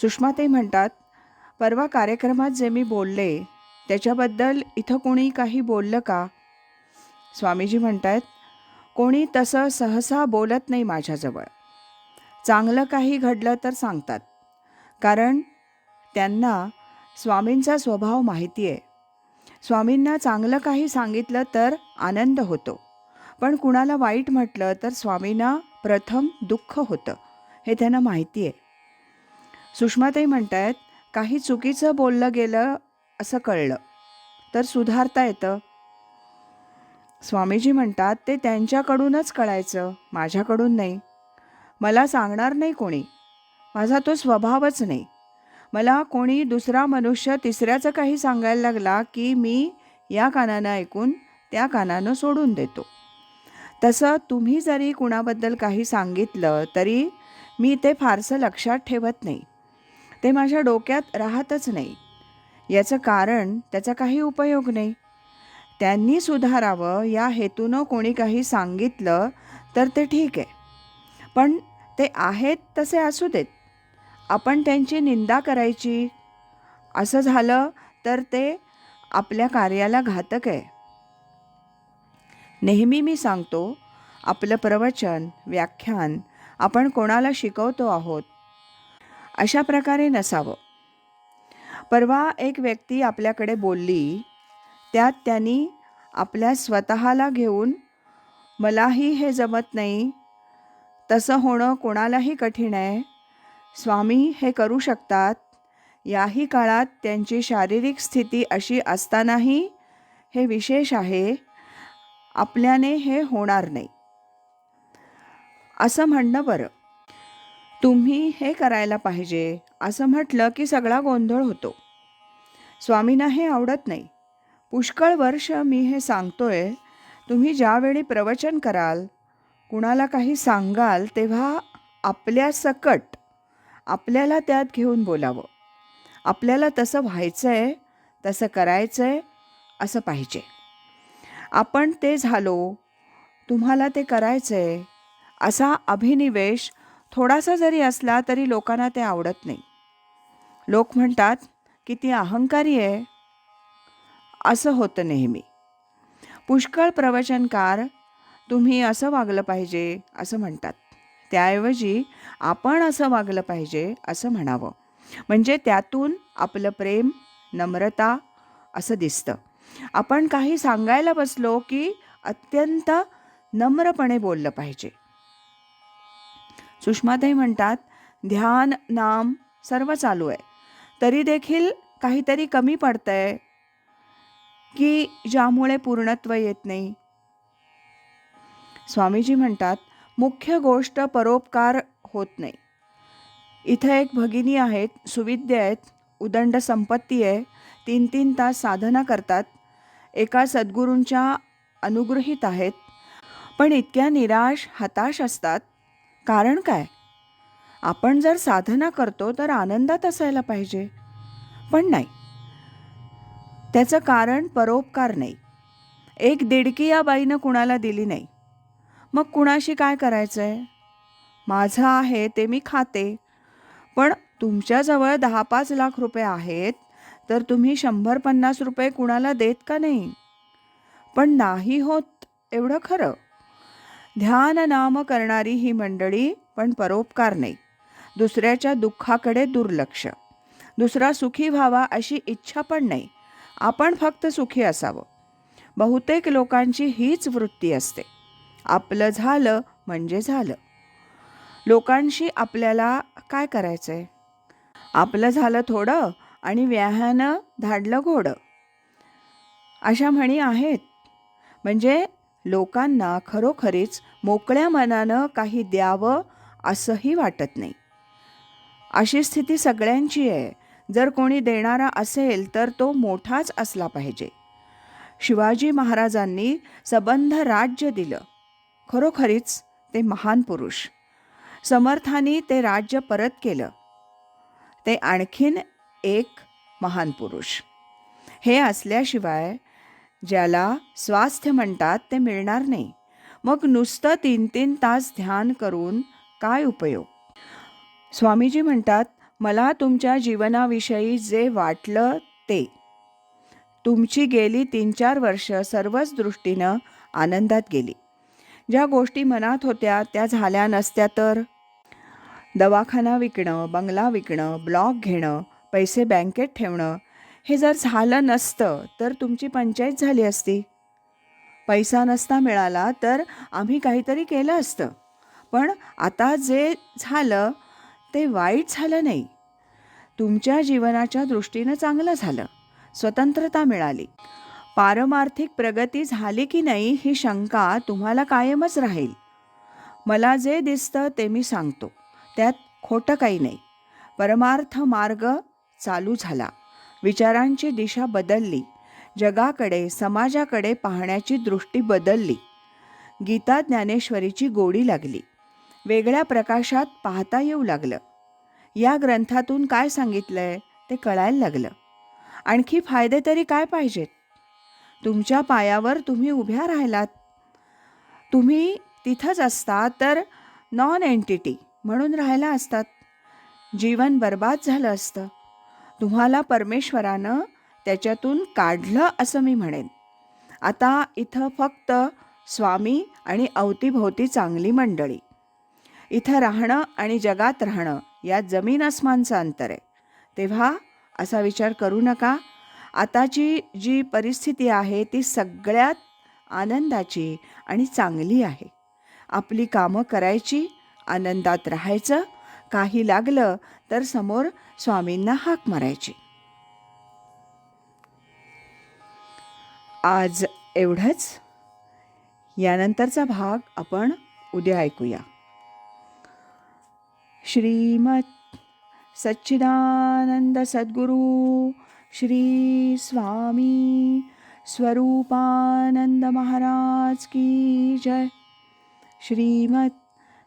सुषमाताई म्हणतात परवा कार्यक्रमात जे मी बोलले त्याच्याबद्दल इथं कोणी काही बोललं का? स्वामीजी म्हणतायत कोणी तसं सहसा बोलत नाही माझ्याजवळ. चांगलं काही घडलं तर सांगतात. कारण त्यांना स्वामींचा स्वभाव माहिती आहे स्वामींना चांगलं काही सांगितलं तर आनंद होतो. पण कुणाला वाईट म्हटलं तर स्वामींना प्रथम दुःख होतं. हे त्यांना माहिती आहे सुषमाताई म्हणतायत काही चुकीचं बोललं गेलं असं कळलं. तर सुधारता येतं. स्वामीजी म्हणतात ते त्यांच्याकडूनच कळायचं माझ्याकडून नाही. मला सांगणार नाही कोणी. माझा तो स्वभावच नाही. मला कोणी दुसरा मनुष्य तिसऱ्याचं काही सांगायला लागला की मी या कानानं ऐकून त्या कानानं सोडून देतो. तसं तुम्ही जरी कुणाबद्दल काही सांगितलं तरी मी ते फारसं लक्षात ठेवत नाही. ते माझ्या डोक्यात राहतच नाही. याचं कारण त्याचा काही उपयोग नाही. त्यांनी सुधारावं या हेतूनं कोणी काही सांगितलं तर ते ठीक आहे. पण ते आहेत तसे असू देत. आपण त्यांची निंदा करायची. असं झालं तर ते आपल्या कार्याला घातक आहे. नेहमी मी सांगतो आपलं प्रवचन व्याख्यान आपण कोणाला शिकवतो आहोत अशा प्रकारे नसावं. परवा एक व्यक्ती आपल्याकडे बोलली त्यात त्यांनी आपल्या स्वतःला घेऊन मलाही हे जमत नाही. तसं होणं कोणालाही कठीण आहे. स्वामी हे करू शकतात. याही काळात त्यांची शारीरिक स्थिती अशी असतानाही हे विशेष आहे. आपल्याने हे होणार नाही. असं म्हणणं बरं. तुम्ही हे करायला पाहिजे असं म्हटलं की सगळा गोंधळ होतो. स्वामींना हे आवडत नाही. पुष्कळ वर्ष मी हे सांगतोय तुम्ही ज्यावेळी प्रवचन कराल कुणाला काही सांगाल तेव्हा आपल्या सकट आपल्याला त्यात घेऊन बोलावं. आपल्याला तसं व्हायचं आहे तसं करायचं आहे असं पाहिजे. आपण ते झालो तुम्हाला ते करायचं आहे असा अभिनिवेश थोडासा जरी असला तरी लोकांना ते आवडत नाही. लोक म्हणतात की ती अहंकारी आहे. असं होतं नेहमी. पुष्कळ प्रवचनकार तुम्ही असं वागलं पाहिजे असं म्हणतात. त्याऐवजी आपण असं वागलं पाहिजे असं म्हणावं. म्हणजे त्यातून आपलं प्रेम नम्रता असं दिसतं. आपण काही सांगायला बसलो की अत्यंत नम्रपणे बोललं पाहिजे. सुषमाताई म्हणतात ध्यान नाम सर्व चालू आहे. तरी देखील काहीतरी कमी पडतंय की ज्यामुळे पूर्णत्व येत नाही. स्वामीजी म्हणतात मुख्य गोष्ट परोपकार होत नाही. इथं एक भगिनी आहेत सुविद्य आहेत उदंड संपत्ती आहे तीन तीन तास साधना करतात एका सद्गुरूंच्या अनुग्रहित आहेत पण इतक्या निराश हताश असतात कारण काय? आपण जर साधना करतो तर आनंदात असायला पाहिजे. पण नाही. त्याचं कारण परोपकार नाही. एक दिडकी या बाईनं कुणाला दिली नाही. मग कुणाशी काय करायचं आहे माझं आहे ते मी खाते. पण तुमच्याजवळ दहा पाच लाख रुपये आहेत तर तुम्ही शंभर पन्नास रुपये कुणाला देत का नाही? पण नाही होत एवढं खरं. ध्यान नाम करणारी ही मंडळी पण परोपकार नाही. दुसऱ्याच्या दुःखाकडे दुर्लक्ष. दुसरा सुखी व्हावा अशी इच्छा पण नाही. आपण फक्त सुखी असावं. बहुतेक लोकांची हीच वृत्ती असते. आपलं झालं म्हणजे झालं. लोकांशी आपल्याला काय करायचं आहे आपलं झालं थोडं आणि व्याहानं धाडलं घोडं अशा म्हणी आहेत. म्हणजे लोकांना खरोखरीच मोकळ्या मनानं काही द्यावं असंही वाटत नाही. अशी स्थिती सगळ्यांची आहे. जर कोणी देणारा असेल तर तो मोठाच असला पाहिजे. शिवाजी महाराजांनी सबंध राज्य दिलं. खरोखरीच ते महान पुरुष. समर्थांनी ते राज्य परत केलं. ते आणखीन एक महान पुरुष. हे असल्याशिवाय ज्याला स्वास्थ्य म्हणतात ते मिळणार नाही. मग नुसतं तीन तीन तास ध्यान करून काय उपयोग? स्वामीजी म्हणतात मला तुमच्या जीवनाविषयी जे वाटलं ते. तुमची गेली तीन चार वर्ष सर्वच दृष्टीनं आनंदात गेली. ज्या गोष्टी मनात होत्या त्या झाल्या नसत्या तर? दवाखाना विकणं बंगला विकणं ब्लॉक घेणं पैसे बँकेत ठेवणं हे जर झालं नसतं तर तुमची पंचायत झाली असती. पैसा नसता मिळाला तर आम्ही काहीतरी केलं असतं. पण आता जे झालं ते वाईट झालं नाही. तुमच्या जीवनाच्या दृष्टीनं चांगलं झालं. स्वतंत्रता मिळाली. पारमार्थिक प्रगती झाली की नाही ही शंका तुम्हाला कायमच राहील. मला जे दिसतं ते मी सांगतो. त्यात खोटं काही नाही. परमार्थ मार्ग चालू झाला. विचारांची दिशा बदलली. जगाकडे समाजाकडे पाहण्याची दृष्टी बदलली. गीता ज्ञानेश्वरीची गोडी लागली. वेगळ्या प्रकाशात पाहता येऊ लागलं. या ग्रंथातून काय सांगितलंय ते कळायला लागलं. आणखी फायदे तरी काय पाहिजेत? तुमच्या पायावर तुम्ही उभ्या राहिलात. तुम्ही तिथंच असता तर नॉन एंटिटी म्हणून राहायला असतात. जीवन बर्बाद झालं असतं. तुम्हाला परमेश्वरानं त्याच्यातून काढलं असं मी म्हणेन. आता इथं फक्त स्वामी आणि अवतीभोवती चांगली मंडळी. इथं राहणं आणि जगात राहणं यात जमीन अस्मानचं अंतर आहे. तेव्हा असा विचार करू नका. आताची जी परिस्थिती आहे ती सगळ्यात आनंदाची आणि चांगली आहे. आपली कामं करायची आनंदात राहायचं काही लागलं तर समोर स्वामींना हाक मारायची. आज एवढंच. यानंतरचा भाग आपण उद्या ऐकूया. श्रीमत सच्चिदानंद सद्गुरु श्री स्वामी स्वरूपानंद महाराज की जय. श्रीमत